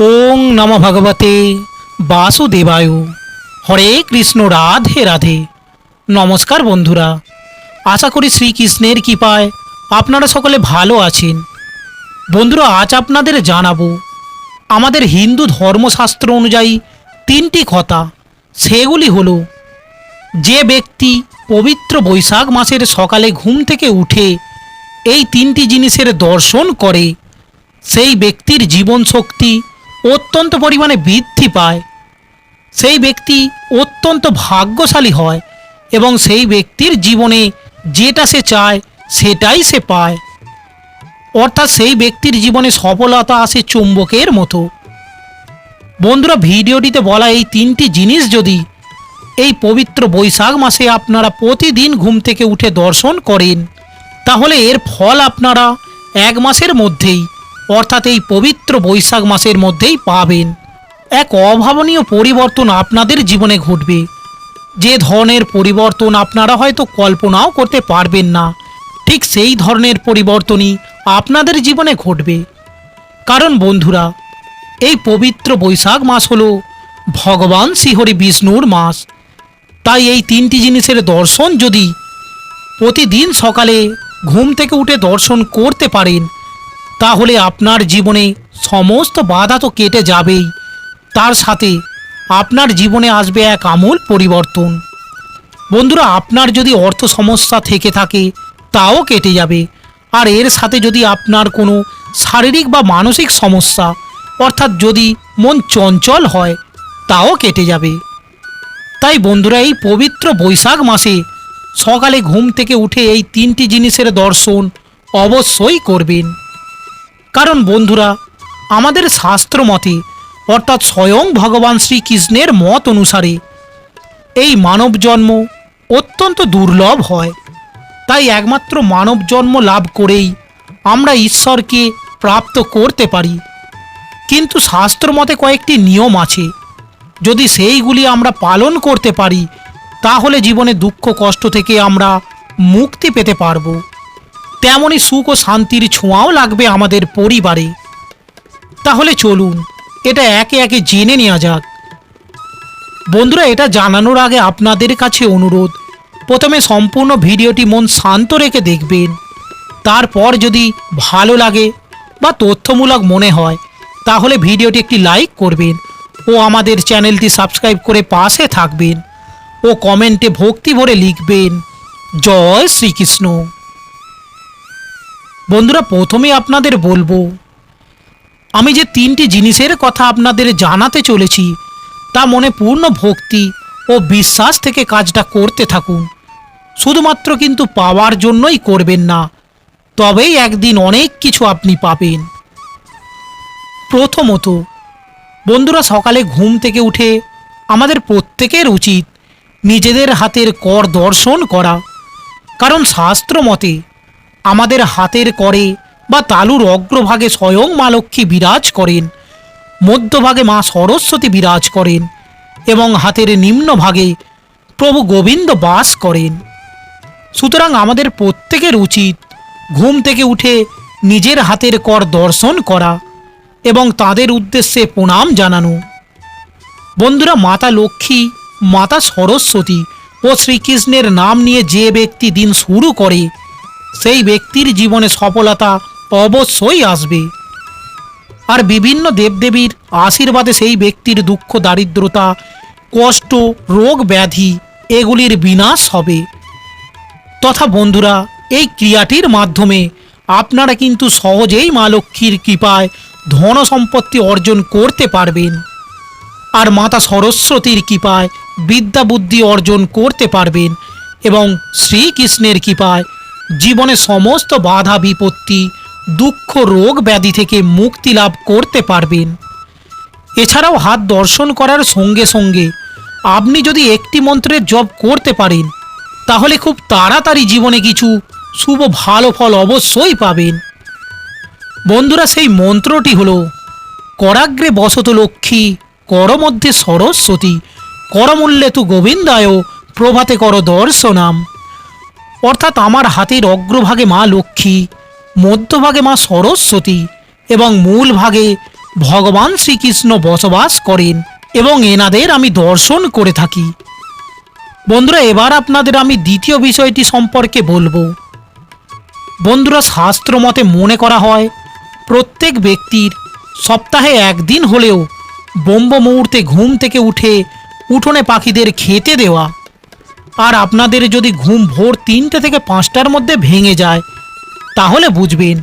ওং নম ভগবতে বাসুদেবায়। হরে কৃষ্ণ, রাধে রাধে। নমস্কার বন্ধুরা, আশা করি শ্রীকৃষ্ণের কৃপায় আপনারা সকলে ভালো আছেন। বন্ধুরা, আজ আপনাদের জানাব, আমাদের হিন্দু ধর্মশাস্ত্র অনুযায়ী তিনটি কথা। সেগুলি হলো, যে ব্যক্তি পবিত্র বৈশাখ মাসের সকালে ঘুম থেকে উঠে এই তিনটি জিনিসের দর্শন করে, সেই ব্যক্তির জীবন শক্তি অত্যন্ত পরিমাণে বৃদ্ধি পায়। সেই ব্যক্তি অত্যন্ত ভাগ্যশালী হয় এবং সেই ব্যক্তির জীবনে যেটা সে চায়, সেটাই সে পায়। অর্থাৎ সেই ব্যক্তির জীবনে সফলতা আসে চুম্বকের মতো। বন্ধুরা, ভিডিওটিতে বলা এই তিনটি জিনিস যদি এই পবিত্র বৈশাখ মাসে আপনারা প্রতিদিন ঘুম থেকে উঠে দর্শন করেন, তাহলে এর ফল আপনারা এক মাসের মধ্যেই অর্থাৎ এই পবিত্র বৈশাখ মাসের মধ্যেই পাবেন। এক অভাবনীয় পরিবর্তন আপনাদের জীবনে ঘটবে। যে ধরনের পরিবর্তন আপনারা হয়তো কল্পনাও করতে পারবেন না, ঠিক সেই ধরনের পরিবর্তনই আপনাদের জীবনে ঘটবে। কারণ বন্ধুরা, এই পবিত্র বৈশাখ মাস হল ভগবান শ্রীহরি বিষ্ণুর মাস। তাই এই তিনটি জিনিসের দর্শন যদি প্রতিদিন সকালে ঘুম থেকে উঠে দর্শন করতে পারেন তাহলে আপনার জীবনে সমস্ত বাধা তো কেটে যাবেই। তার সাথে আপনার জীবনে আসবে এক আমূল পরিবর্তন। বন্ধুরা, আপনার যদি অর্থ সমস্যা থেকে থাকে, তাও কেটে যাবে। আর এর সাথে যদি আপনার কোনো শারীরিক বা মানসিক সমস্যা, অর্থাৎ যদি মন চঞ্চল হয়, তাও কেটে যাবে। তাই বন্ধুরা, এই পবিত্র বৈশাখ মাসে সকালে ঘুম থেকে উঠে এই তিনটি জিনিসের দর্শন অবশ্যই করবেন। কারণ বন্ধুরা, আমাদের শাস্ত্র মতে অর্থাৎ স্বয়ং ভগবান শ্রীকৃষ্ণের মত অনুসারে এই মানব জন্ম অত্যন্ত দুর্লভ হয়। তাই একমাত্র মানব জন্ম লাভ করেই আমরা ঈশ্বরকে প্রাপ্ত করতে পারি। কিন্তু শাস্ত্র মতে কয়েকটি নিয়ম আছে। যদি সেইগুলি আমরা পালন করতে পারি, তাহলে জীবনে দুঃখ কষ্ট থেকে আমরা মুক্তি পেতে পারব। তেমনই সুখ ও শান্তির ছোঁয়াও লাগবে আমাদের পরিবারে। তাহলে চলুন, এটা একে একে জেনে নেওয়া যাক। বন্ধুরা, এটা জানানোর আগে আপনাদের কাছে অনুরোধ, প্রথমে সম্পূর্ণ ভিডিওটি মন শান্ত রেখে দেখবেন। তারপর যদি ভালো লাগে বা তথ্যমূলক মনে হয়, তাহলে ভিডিওটি একটি লাইক করবেন ও আমাদের চ্যানেলটি সাবস্ক্রাইব করে পাশে থাকবেন ও কমেন্টে ভক্তি ভরে লিখবেন, জয় শ্রীকৃষ্ণ। বন্ধুরা প্রথমে আপনাদের বলব, আমি যে তিনটি জিনিসের কথা আপনাদের জানাতে চলেছি, তা মনে পূর্ণ ভক্তি ও বিশ্বাস থেকে কাজটা করতে থাকুন। শুধুমাত্র কিন্তু পাওয়ার জন্যই করবেন না, তবেই একদিন অনেক কিছু আপনি পাবেন। প্রথমত, বন্ধুরা, সকালে ঘুম থেকে উঠে আমাদের প্রত্যেকের উচিত নিজেদের হাতের কর দর্শন করা। কারণ শাস্ত্র মতে আমাদের হাতের করে বা তালুর অগ্রভাগে স্বয়ং মা লক্ষ্মী বিরাজ করেন, মধ্যভাগে মা সরস্বতী বিরাজ করেন এবং হাতের নিম্নভাগে প্রভু গোবিন্দ বাস করেন। সুতরাং আমাদের প্রত্যেকের উচিত ঘুম থেকে উঠে নিজের হাতের কর দর্শন করা এবং তাদের উদ্দেশ্যে প্রণাম জানানো। বন্ধুরা, মাতা লক্ষ্মী, মাতা সরস্বতী ও শ্রীকৃষ্ণের নাম নিয়ে যে ব্যক্তি দিন শুরু করে সেই ব্যক্তির জীবনে সফলতা অবশ্যই আসবে। আর বিভিন্ন দেবদেবীর আশীর্বাদে সেই ব্যক্তির দুঃখ, দারিদ্রতা, কষ্ট, রোগ, ব্যাধি এগুলির বিনাশ হবে। তথা বন্ধুরা, এই ক্রিয়াটির মাধ্যমে আপনারা কিন্তু সহজেই মা লক্ষ্মীর কৃপায় ধন সম্পত্তি অর্জন করতে পারবেন। আর মাতা সরস্বতীর কৃপায় বিদ্যা বুদ্ধি অর্জন করতে পারবেন এবং শ্রীকৃষ্ণের কৃপায় জীবনে সমস্ত বাধা, বিপত্তি, দুঃখ, রোগ ব্যাধি থেকে মুক্তি লাভ করতে পারবেন। এছাড়াও হাত দর্শন করার সঙ্গে সঙ্গে আপনি যদি একটি মন্ত্রের জপ করতে পারেন, তাহলে খুব তাড়াতাড়ি জীবনে কিছু শুভ, ভালো ফল অবশ্যই পাবেন। বন্ধুরা, সেই মন্ত্রটি হল, করাগ্রে বসত লক্ষ্মী কর মধ্যে সরস্বতী করমূল্যে তু গোবিন্দায়, প্রভাতে কর দর্শনাম। অর্থাৎ আমার হাতের অগ্রভাগে মা লক্ষ্মী, মধ্যভাগে মা সরস্বতী এবং মূল ভাগে ভগবান শ্রীকৃষ্ণ বসবাস করেন এবং এনাদের আমি দর্শন করে থাকি। বন্ধুরা, এবার আপনাদের আমি দ্বিতীয় বিষয়টি সম্পর্কে বলব। বন্ধুরা শাস্ত্র মতে মনে করা হয়, প্রত্যেক ব্যক্তির সপ্তাহে একদিন হলেও ব্রহ্ম মুহূর্তে ঘুম থেকে উঠে উঠোনে পাখিদের খেতে দেওয়া আর আপনাদের যদি ঘুম ভোর তিনটে থেকে পাঁচটার মধ্যে ভেঙে যায়, তাহলে বুঝবেন।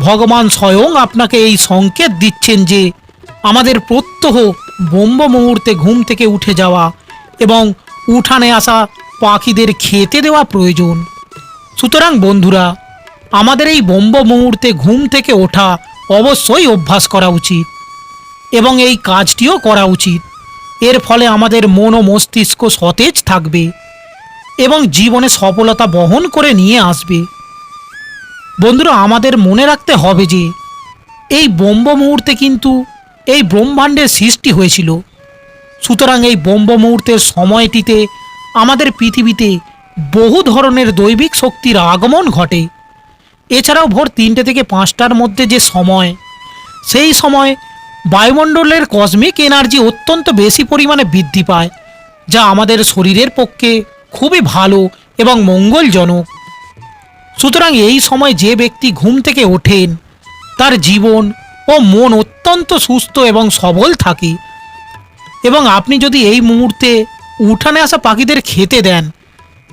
ভগবান স্বয়ং আপনাকে এই সংকেত দিচ্ছেন যে, আমাদের প্রত্যহ ব্রহ্ম মুহূর্তে ঘুম থেকে উঠে যাওয়া এবং উঠানে আসা পাখিদের খেতে দেওয়া প্রয়োজন। সুতরাং বন্ধুরা, আমাদের এই ব্রহ্ম মুহূর্তে ঘুম থেকে ওঠা অবশ্যই অভ্যাস করা উচিত এবং এই কাজটিও করা উচিত। এর ফলে আমাদের মন ও মস্তিষ্ক সতেজ থাকবে। এবং জীবনে সফলতা বহন করে নিয়ে আসবে। বন্ধুরা, আমাদের মনে রাখতে হবে যে, এই ব্রহ্ম মুহূর্তে কিন্তু এই ব্রহ্মাণ্ডের সৃষ্টি হয়েছিল। সুতরাং এই ব্রহ্ম মুহূর্তের সময়টিতে আমাদের পৃথিবীতে বহু ধরনের দৈবিক শক্তির আগমন ঘটে। এছাড়াও ভোর তিনটে থেকে পাঁচটার মধ্যে যে সময়, সেই সময় বায়ুমণ্ডলের কসমিক এনার্জি অত্যন্ত বেশি পরিমাণে বৃদ্ধি পায়, যা আমাদের শরীরের পক্ষে খুবই ভালো এবং মঙ্গলজনক। সুতরাং এই সময় যে ব্যক্তি ঘুম থেকে ওঠেন, তার জীবন ও মন অত্যন্ত সুস্থ এবং সবল থাকে। এবং আপনি যদি এই মুহূর্তে উঠানে আসা পাখিদের খেতে দেন,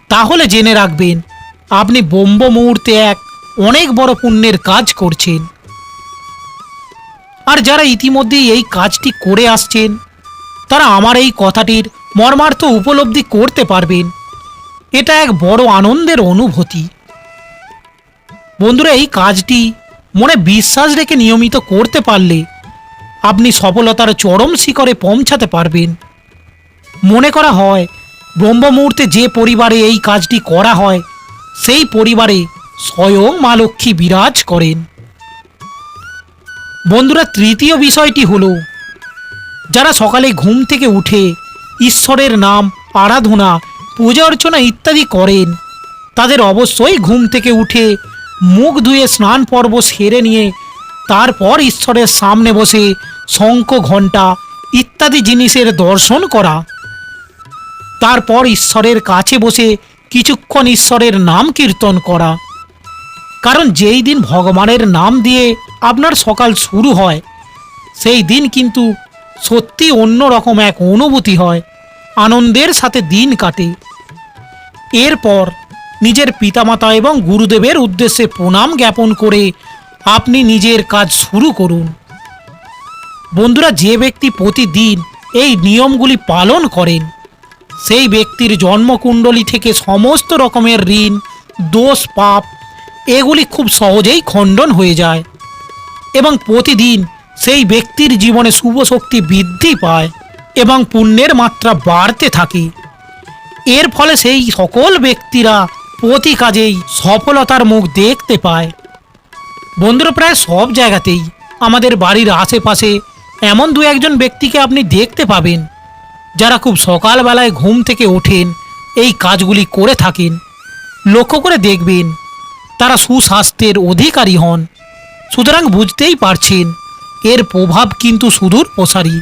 তাহলে জেনে রাখবেন, আপনি বোম্ব মুহূর্তে এক অনেক বড় পুণ্যের কাজ করছেন। আর যারা ইতিমধ্যেই এই কাজটি করে আসছেন, তারা আমার এই কথাটির মর্মার্থ উপলব্ধি করতে পারবেন। এটা এক বড় আনন্দের অনুভূতি। বন্ধুরা, এই কাজটি মনে বিশ্বাস রেখে নিয়মিত করতে পারলে আপনি সফলতার চরম শিখরে পৌঁছাতে পারবেন। মনে করা হয় ব্রহ্ম মুহূর্তে যে পরিবারে এই কাজটি করা হয়, সেই পরিবারে স্বয়ং মা লক্ষ্মী বিরাজ করেন। বন্ধুরা, তৃতীয় বিষয়টি হলো, যারা সকালে ঘুম থেকে উঠে ঈশ্বরের নাম আরাধনা পূজা অর্চনা ইত্যাদি করেন। তাদের অবশ্যই ঘুম থেকে উঠে মুখ ধুয়ে স্নান পর্ব সেরে নিয়ে তারপর ঈশ্বরের সামনে বসে শঙ্খ, ঘণ্টা ইত্যাদি জিনিসের দর্শন করা। তারপর ঈশ্বরের কাছে বসে কিছুক্ষণ ঈশ্বরের নাম কীর্তন করা। কারণ যেই দিন ভগবানের নাম দিয়ে আপনার সকাল শুরু হয়, সেই দিন কিন্তু সত্যি অন্য রকম এক অনুভূতি হয়। আনন্দের সাথে দিন কাটে। এরপর নিজের পিতামাতা এবং গুরুদেবের উদ্দেশ্যে প্রণাম জ্ঞাপন করে আপনি নিজের কাজ শুরু করুন। বন্ধুরা, যে ব্যক্তি প্রতিদিন এই নিয়মগুলি পালন করেন, সেই ব্যক্তির জন্মকুণ্ডলী থেকে সমস্ত রকমের ঋণ, দোষ, পাপ, এগুলি খুব সহজেই খণ্ডন হয়ে যায় এবং প্রতিদিন সেই ব্যক্তির জীবনে শুভ শক্তি বৃদ্ধি পায়। এবং পুণ্যের মাত্রা বাড়তে থাকে। এর ফলে সেই সকল ব্যক্তিরা প্রতি কাজেই সফলতার মুখ দেখতে পায়। বন্ধুরা, প্রায় সব জায়গাতেই আমাদের বাড়ির আশেপাশে এমন দু একজন ব্যক্তিকে আপনি দেখতে পাবেন, যারা খুব সকালবেলায় ঘুম থেকে ওঠেন, এই কাজগুলি করে থাকেন। লক্ষ্য করে দেখবেন, তারা সুস্বাস্থ্যের অধিকারী হন। সুতরাং বুঝতেই পারছেন, এর প্রভাব কিন্তু সুদূর প্রসারী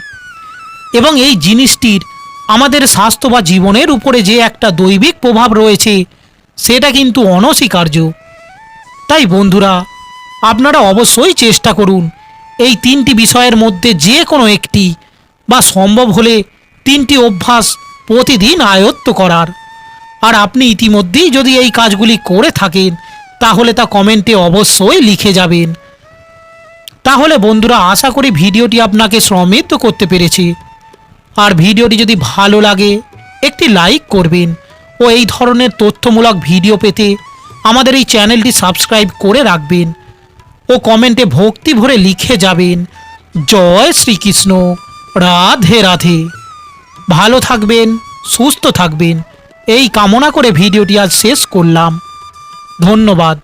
এবং এই জিনিসটির আমাদের স্বাস্থ্য বা জীবনের উপরে যে একটা দৈবিক প্রভাব রয়েছে, সেটা কিন্তু অনস্বীকার্য। তাই বন্ধুরা, আপনারা অবশ্যই চেষ্টা করুন এই তিনটি বিষয়ের মধ্যে যে কোনো একটি বা সম্ভব হলে তিনটি অভ্যাস প্রতিদিন আয়ত্ত করার। আর আপনি ইতিমধ্যেই যদি এই কাজগুলি করে থাকেন, তাহলে তা কমেন্টে অবশ্যই লিখে যাবেন। তাহলে বন্ধুরা, আশা করি ভিডিওটি আপনাকে সমৃদ্ধ করতে পেরেছি। আর ভিডিওটি যদি ভালো লাগে, একটি লাইক করবেন ও এই ধরনের তথ্যমূলক ভিডিও পেতে আমাদের এই চ্যানেলটি সাবস্ক্রাইব করে রাখবেন ও কমেন্টে ভক্তি ভরে লিখে যাবেন, জয় শ্রীকৃষ্ণ, রাধে রাধে। ভালো থাকবেন, সুস্থ থাকবেন, এই কামনা করে ভিডিওটি আজ শেষ করলাম। ধন্যবাদ।